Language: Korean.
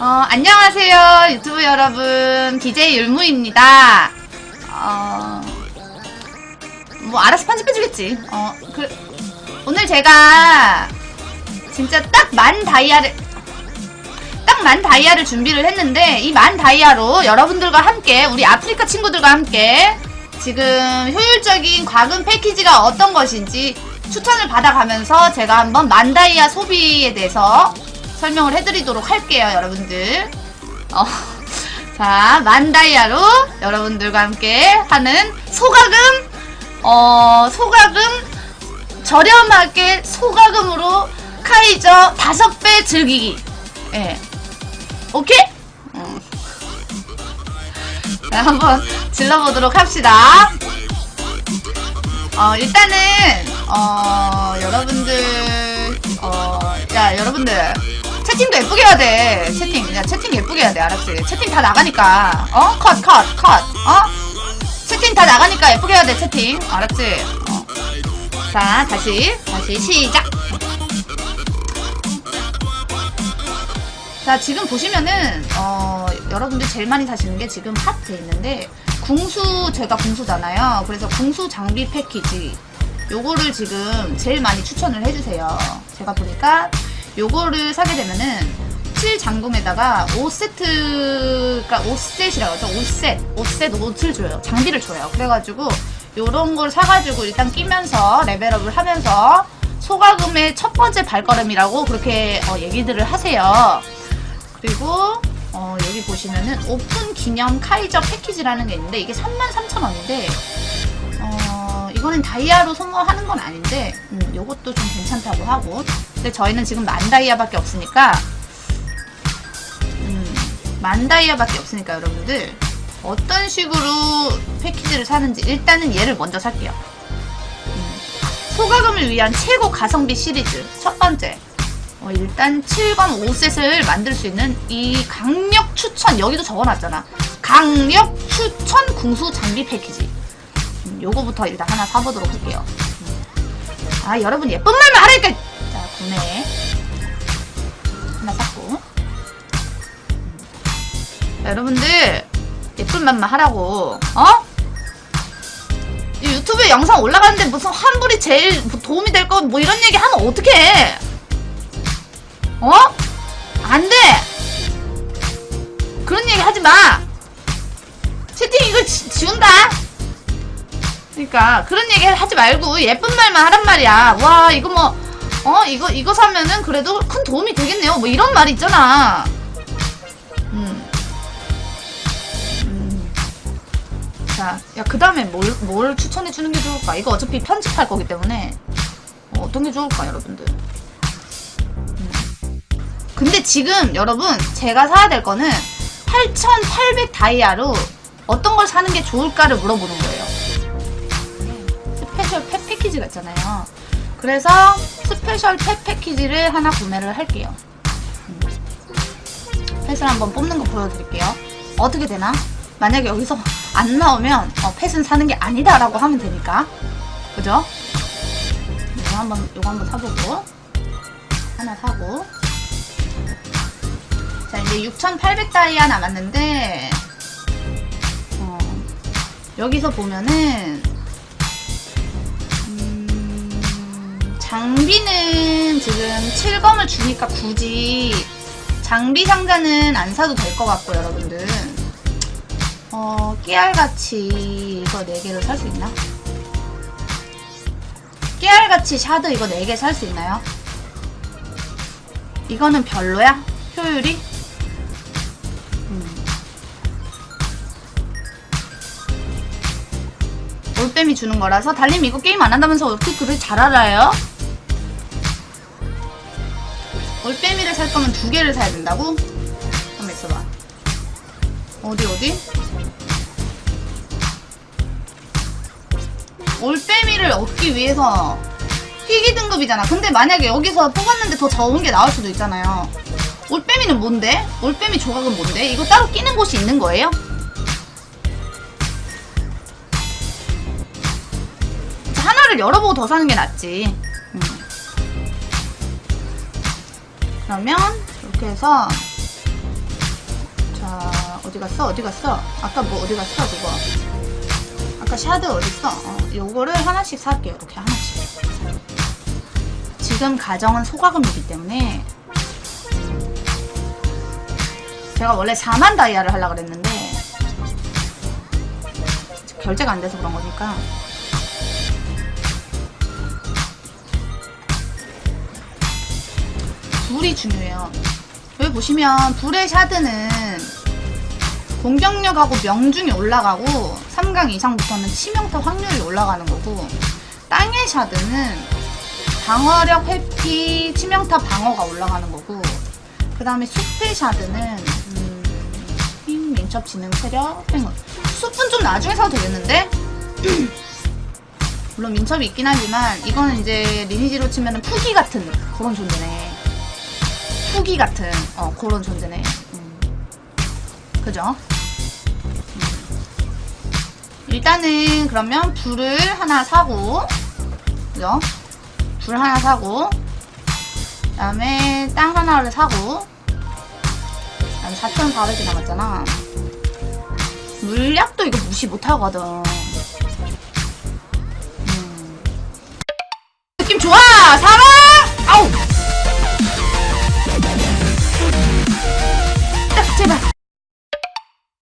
어, 안녕하세요, 유튜브 여러분. BJ 율무입니다. 어, 뭐, 알아서 편집해주겠지. 어, 그, 오늘 제가 진짜 딱 만 다이아를, 딱 만 다이아를 준비를 했는데, 이 만 다이아로 여러분들과 함께, 우리 아프리카 친구들과 함께, 지금 효율적인 과금 패키지가 어떤 것인지 추천을 받아가면서 제가 한번 만 다이아 소비에 대해서 설명을 해드리도록 할게요, 여러분들. 어, 자, 만다이아로 여러분들과 함께 하는 소가금, 어, 소가금, 저렴하게 소가금으로 카이저 다섯 배 즐기기. 예. 오케이? 어. 자, 한번 질러보도록 합시다. 어, 일단은, 어, 여러분들, 어, 야, 여러분들. 채팅도 예쁘게 해야 돼. 채팅. 야, 채팅 예쁘게 해야 돼. 알았지? 채팅 다 나가니까. 어? 컷, 컷, 컷. 어? 채팅 다 나가니까 예쁘게 해야 돼, 채팅. 알았지? 어. 자, 다시. 다시 시작. 자, 지금 보시면은, 어, 여러분들 제일 많이 사시는 게 지금 핫돼 있는데, 궁수, 제가 궁수잖아요. 그래서 궁수 장비 패키지. 요거를 지금 제일 많이 추천을 해주세요. 제가 보니까 요거를 사게 되면은 7장금에다가 5세트, 그러니까 5셋이라고 하죠. 5셋. 5셋 옷을 줘요. 장비를 줘요. 그래가지고 요런 걸 사가지고 일단 끼면서 레벨업을 하면서 소가금의 첫 번째 발걸음이라고 그렇게 어, 얘기들을 하세요. 그리고 어, 여기 보시면은 오픈 기념 카이저 패키지라는 게 있는데 이게 33,000원인데 어, 이거는 다이아로 소모하는 건 아닌데 음, 요것도 좀 괜찮다고 하고 근데 저희는 지금 만 다이아밖에 없으니까 음, 만 다이아밖에 없으니까 여러분들 어떤 식으로 패키지를 사는지 일단은 얘를 먼저 살게요. 음, 소가금을 위한 최고 가성비 시리즈. 첫 번째. 어, 일단 7권 5셋을 만들 수 있는 이 강력 추천 여기도 적어놨잖아. 강력 추천 궁수 장비 패키지. 음, 요거부터 일단 하나 사보도록 할게요. 음. 아 여러분 예쁜 말만 하라니까 자 구매 하나. 자, 여러분들 예쁜 말만 하라고 어? 이 유튜브에 영상 올라가는데 무슨 환불이 제일 도움이 될거뭐 이런 얘기 하면 어떡해 어? 안 돼! 그런 얘기 하지 마! 채팅 이거 지, 지운다! 그니까, 그런 얘기 하지 말고 예쁜 말만 하란 말이야. 와, 이거 뭐, 어? 이거, 이거 사면은 그래도 큰 도움이 되겠네요. 뭐 이런 말 있잖아. 음. 음. 자, 야, 그 다음에 뭘, 뭘 추천해주는 게 좋을까? 이거 어차피 편집할 거기 때문에. 어, 어떤 게 좋을까, 여러분들? 근데 지금 여러분 제가 사야 될 거는 8,800 다이아로 어떤 걸 사는 게 좋을까를 물어보는 거예요. 스페셜 펫 패키지가 있잖아요. 그래서 스페셜 펫 패키지를 하나 구매를 할게요. 음. 펫을 한번 뽑는 거 보여드릴게요. 어떻게 되나? 만약에 여기서 안 나오면 어, 펫은 사는 게 아니다 라고 하면 되니까. 그죠? 이거 한번 이거 한번 사보고 하나 사고 자, 이제 6,800 다이아 남았는데, 어, 여기서 보면은, 장비는 지금 7검을 주니까 굳이 장비 상자는 안 사도 될 것 같고, 여러분들. 어, 깨알같이 이거 4개를 살 수 있나? 깨알같이 샤드 이거 4개 살 수 있나요? 이거는 별로야? 효율이? 올빼미 주는 거라서 달님 이거 게임 안 한다면서 어떻게 그를 잘 알아요? 올빼미를 살 거면 두 개를 사야 된다고? 한번 있어봐 어디 어디? 올빼미를 얻기 위해서 희귀 등급이잖아 근데 만약에 여기서 뽑았는데 더 적은 게 나올 수도 있잖아요 올빼미는 뭔데? 올빼미 조각은 뭔데? 이거 따로 끼는 곳이 있는 거예요? 하나를 열어보고 더 사는 게 낫지. 그러면 이렇게 해서 어디 갔어? 어디 갔어? 아까 뭐 어디 갔어? 그거. 아까 샤드 어딨어? 어, 요거를 하나씩 살게요. 이렇게 하나씩. 지금 가정은 소가금이기 때문에 제가 원래 4만 다이아를 하려고 그랬는데 결제가 안 돼서 그런 거니까 불이 중요해요. 여기 보시면 불의 샤드는 공격력하고 명중이 올라가고 3강 이상부터는 치명타 확률이 올라가는 거고 땅의 샤드는 방어력 회피 치명타 방어가 올라가는 거고 그 다음에 숲의 샤드는 음, 힘 민첩 지능 체력 행운 숲은 좀 나중에 사도 되겠는데? 물론 민첩이 있긴 하지만 이거는 이제 리니지로 치면은 푸기 같은 그런 존재네 후기 같은 어, 그런 존재네. 음. 그죠? 음. 일단은 그러면 불을 하나 사고 그죠? 불 하나 사고 그 다음에 땅 하나를 사고 그다음에 4,400이 남았잖아 물약도 이거 무시 못하거든 음. 느낌 좋아! 사람!